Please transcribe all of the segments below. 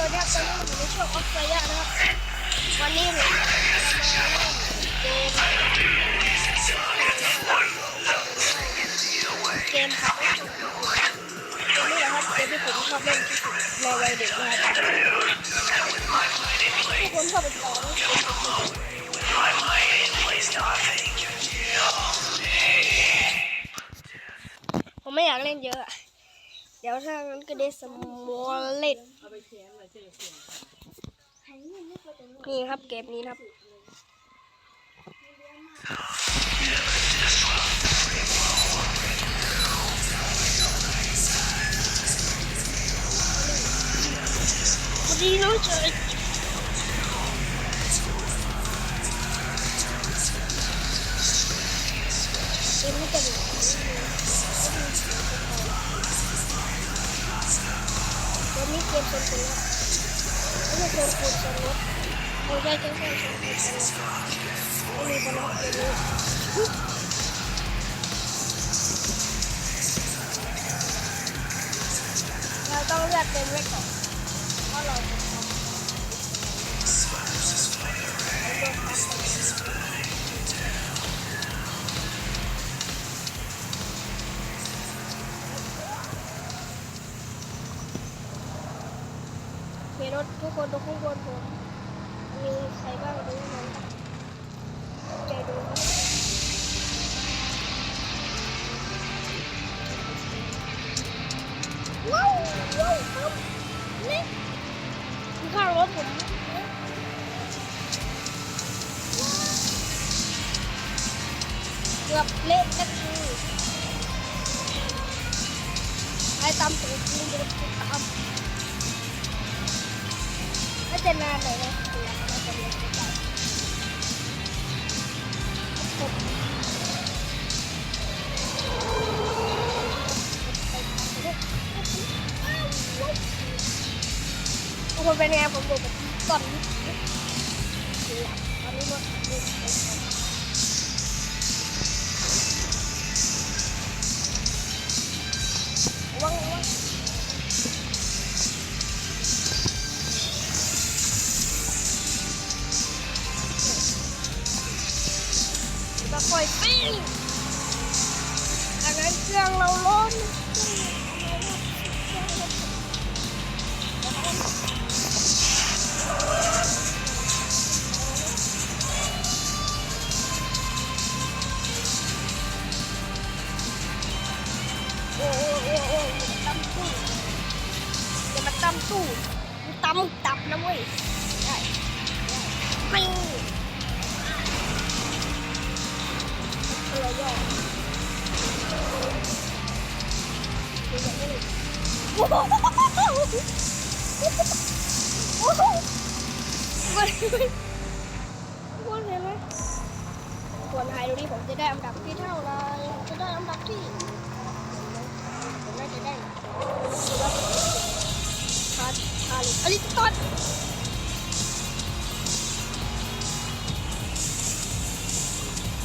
วัสดีครับตอนนี้ผมอยู่ในช่วงออฟไฟยะนะครับวันนี้ผมจะมาเล่นเกมเกมขับรถเกมนี้แหละครับเกมที่ผมชอบเล่นที่สุดในวัยเด็กนะครับทุกคนชอบไปต่อแล้วเกมขับรถผมไม่อยากเล่นเยอะ เดี๋ยวถ้างั้นก็ได้สมอลเล็ดนี่ครับเกมนี้ครับวันนี้เราจะเกมนี้จะเป็น นี้เกมเป็นคนะไม่ใช่เกมคนรถไม่ใช่เกมคนรถไม่มีคนรถเกมนี้เราต้องเลือกเป็นเวก่อน รถทุกคนดูข้างบนผมมีใครบ้างดูนั้นใจดูว้าวว้าวครับนี่ข้างรถผมนะเกือบเละกันคือไอ้ตามตูดนี่เดี๋ยวตาม จะนานหน่อยนะเราทุกคนเป็นไงผมดูแบบตอนนี้ตอนนี้มัน จะค่อยปิ้งอันนั้นเครื่องเราร้นโอ้โอ้โอ้โอ้ตั้มตู้อย่ามาตั้มตู้มึงตั้มตับนะเว้ย วย่อโอ้โหโอ้โหมันควรเห็นไหมควรไทยดูดิผมจะได้อันดับที่เท่าไรผมจะได้อันดับที่ผมน่าจะได้คือว่าพาพาเลยอลิสตันเดี๋ยวแบบนี้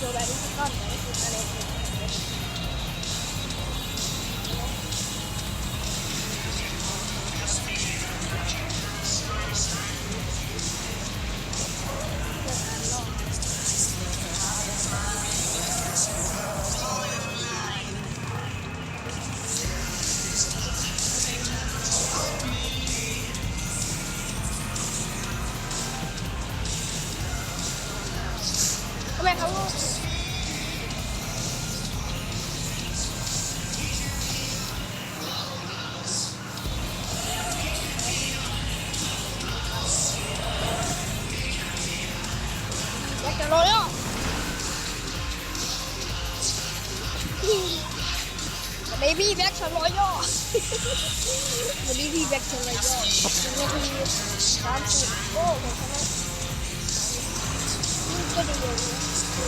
ก็ต้นแต่ ไมเขาอยากจะรอแล้ววันนี้พี่แบ็คชะลอยย่อวันนี้แบ็คชะลอยย่อหนึ่งนาทีสามสิบโอ้ผมชนะก็ดีเลย ทุ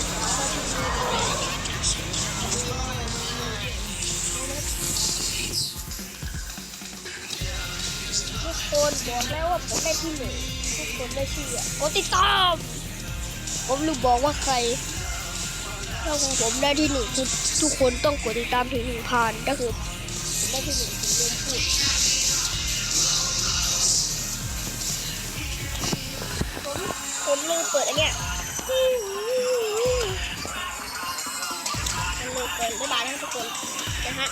กคนบอกแล้วว่าผมได้ที่หนึ่งทุกคนได้ที่อะกดติดตามผมรู้บอกว่าใครถ้าของผมได้ที่หนึ่งคือทุกคนต้องกดติดตามถึงหนึ่งพันก็คือผมได้ที่หนึ่งถึงเริ่มพูดผมลืมเปิดอันเนี้ย มันบ๊ายบายนะทุกคนนะฮะ